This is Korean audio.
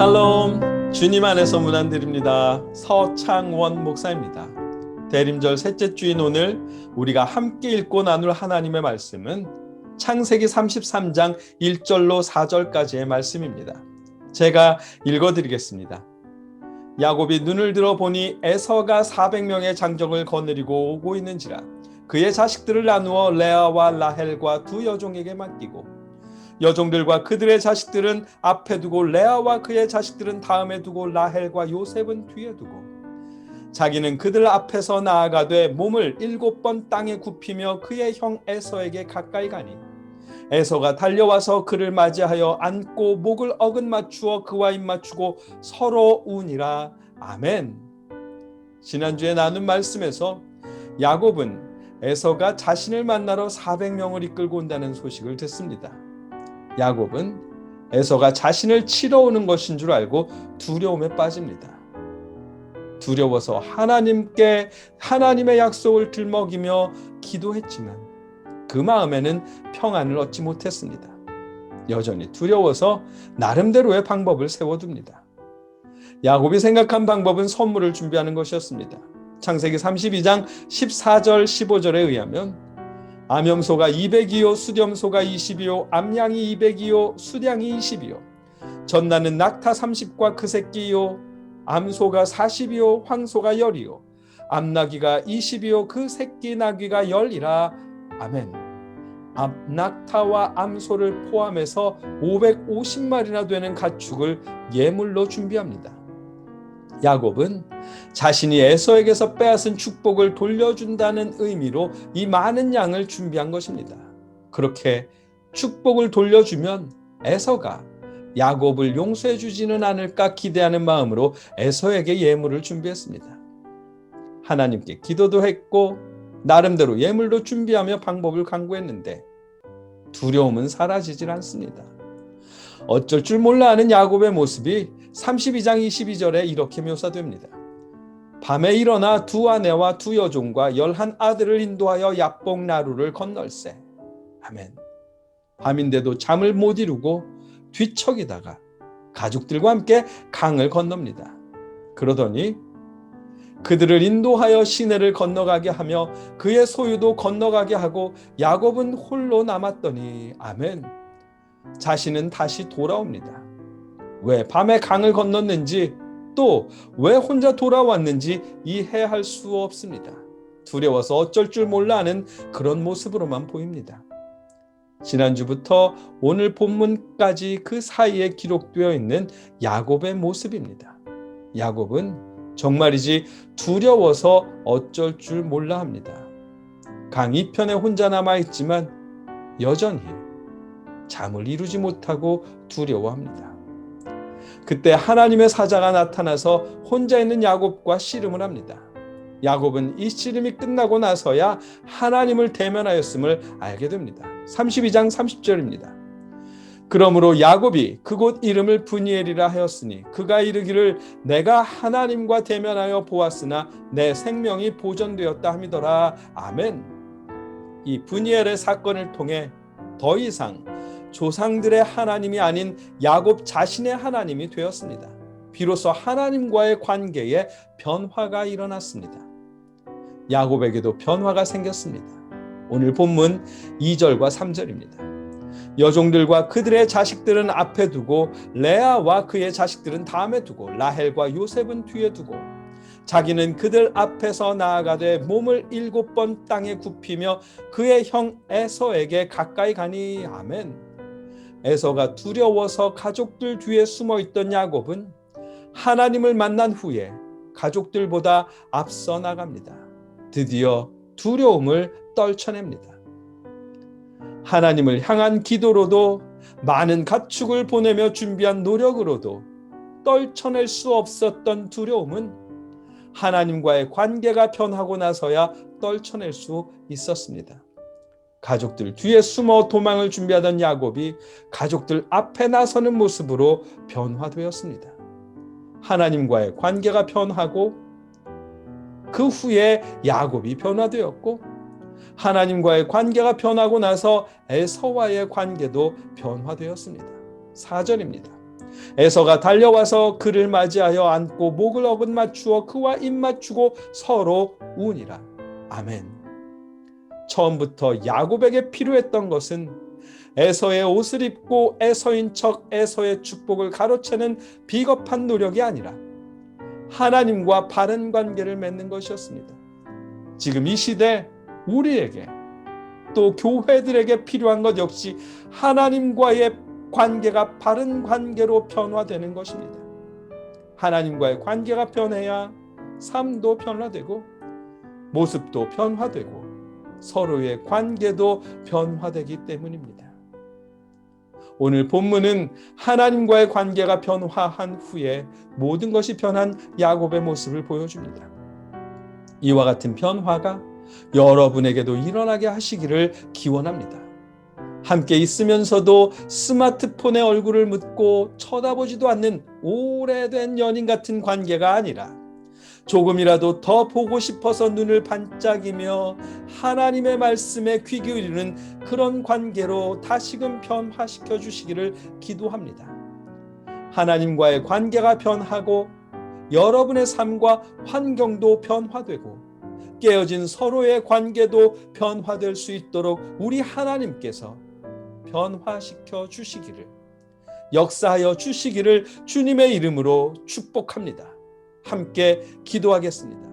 샬롬 주님 안에서 문안드립니다. 서창원 목사입니다. 대림절 셋째 주인 오늘 우리가 함께 읽고 나눌 하나님의 말씀은 창세기 33장 1절로 4절까지의 말씀입니다. 제가 읽어드리겠습니다. 야곱이 눈을 들어 보니 에서가 400명의 장정을 거느리고 오고 있는지라 그의 자식들을 나누어 레아와 라헬과 두 여종에게 맡기고 여종들과 그들의 자식들은 앞에 두고 레아와 그의 자식들은 다음에 두고 라헬과 요셉은 뒤에 두고 자기는 그들 앞에서 나아가되 몸을 일곱 번 땅에 굽히며 그의 형 에서에게 가까이 가니 에서가 달려와서 그를 맞이하여 안고 목을 어긋 맞추어 그와 입 맞추고 서로 우니라 아멘. 지난주에 나눈 말씀에서 야곱은 에서가 자신을 만나러 400명을 이끌고 온다는 소식을 듣습니다. 야곱은 에서가 자신을 치러 오는 것인 줄 알고 두려움에 빠집니다. 두려워서 하나님께 하나님의 약속을 들먹이며 기도했지만 그 마음에는 평안을 얻지 못했습니다. 여전히 두려워서 나름대로의 방법을 세워둡니다. 야곱이 생각한 방법은 선물을 준비하는 것이었습니다. 창세기 32장 14절 15절에 의하면 암염소가 200이요 수렴소가 20이요 암양이 200이요 수량이 20이요. 전나는 낙타 30과 그 새끼요 암소가 40이요 황소가 10이요. 암나귀가 20이요 그 새끼 나귀가 10이라. 아멘. 암 낙타와 암소를 포함해서 550마리나 되는 가축을 예물로 준비합니다. 야곱은 자신이 에서에게서 빼앗은 축복을 돌려준다는 의미로 이 많은 양을 준비한 것입니다. 그렇게 축복을 돌려주면 에서가 야곱을 용서해 주지는 않을까 기대하는 마음으로 에서에게 예물을 준비했습니다. 하나님께 기도도 했고 나름대로 예물도 준비하며 방법을 강구했는데 두려움은 사라지질 않습니다. 어쩔 줄 몰라 하는 야곱의 모습이 32장 22절에 이렇게 묘사됩니다. 밤에 일어나 두 아내와 두 여종과 열한 아들을 인도하여 야복 나루를 건널세. 아멘. 밤인데도 잠을 못 이루고 뒤척이다가 가족들과 함께 강을 건넙니다. 그러더니 그들을 인도하여 시내를 건너가게 하며 그의 소유도 건너가게 하고 야곱은 홀로 남았더니 아멘. 자신은 다시 돌아옵니다. 왜 밤에 강을 건넜는지 또 왜 혼자 돌아왔는지 이해할 수 없습니다. 두려워서 어쩔 줄 몰라 하는 그런 모습으로만 보입니다. 지난주부터 오늘 본문까지 그 사이에 기록되어 있는 야곱의 모습입니다. 야곱은 정말이지 두려워서 어쩔 줄 몰라 합니다. 강 이편에 혼자 남아 있지만 여전히 잠을 이루지 못하고 두려워합니다. 그때 하나님의 사자가 나타나서 혼자 있는 야곱과 씨름을 합니다. 야곱은 이 씨름이 끝나고 나서야 하나님을 대면하였음을 알게 됩니다. 32장 30절입니다. 그러므로 야곱이 그곳 이름을 분이엘이라 하였으니 그가 이르기를 내가 하나님과 대면하여 보았으나 내 생명이 보존되었다 함이더라. 아멘. 이 분이엘의 사건을 통해 더 이상 조상들의 하나님이 아닌 야곱 자신의 하나님이 되었습니다. 비로소 하나님과의 관계에 변화가 일어났습니다. 야곱에게도 변화가 생겼습니다. 오늘 본문 2절과 3절입니다. 여종들과 그들의 자식들은 앞에 두고 레아와 그의 자식들은 다음에 두고 라헬과 요셉은 뒤에 두고 자기는 그들 앞에서 나아가되 몸을 일곱 번 땅에 굽히며 그의 형 에서에게 가까이 가니 아멘. 에서가 두려워서 가족들 뒤에 숨어 있던 야곱은 하나님을 만난 후에 가족들보다 앞서 나갑니다. 드디어 두려움을 떨쳐냅니다. 하나님을 향한 기도로도 많은 가축을 보내며 준비한 노력으로도 떨쳐낼 수 없었던 두려움은 하나님과의 관계가 변하고 나서야 떨쳐낼 수 있었습니다. 가족들 뒤에 숨어 도망을 준비하던 야곱이 가족들 앞에 나서는 모습으로 변화되었습니다. 하나님과의 관계가 변하고 그 후에 야곱이 변화되었고 하나님과의 관계가 변하고 나서 에서와의 관계도 변화되었습니다. 4절입니다. 에서가 달려와서 그를 맞이하여 안고 목을 어긋 맞추어 그와 입 맞추고 서로 우니라. 아멘. 처음부터 야곱에게 필요했던 것은 에서의 옷을 입고 에서인 척 에서의 축복을 가로채는 비겁한 노력이 아니라 하나님과 바른 관계를 맺는 것이었습니다. 지금 이 시대 우리에게 또 교회들에게 필요한 것 역시 하나님과의 관계가 바른 관계로 변화되는 것입니다. 하나님과의 관계가 변해야 삶도 변화되고 모습도 변화되고 서로의 관계도 변화되기 때문입니다. 오늘 본문은 하나님과의 관계가 변화한 후에 모든 것이 변한 야곱의 모습을 보여줍니다. 이와 같은 변화가 여러분에게도 일어나게 하시기를 기원합니다. 함께 있으면서도 스마트폰에 얼굴을 묻고 쳐다보지도 않는 오래된 연인 같은 관계가 아니라 조금이라도 더 보고 싶어서 눈을 반짝이며 하나님의 말씀에 귀 기울이는 그런 관계로 다시금 변화시켜 주시기를 기도합니다. 하나님과의 관계가 변하고 여러분의 삶과 환경도 변화되고 깨어진 서로의 관계도 변화될 수 있도록 우리 하나님께서 변화시켜 주시기를 역사하여 주시기를 주님의 이름으로 축복합니다. 함께 기도하겠습니다.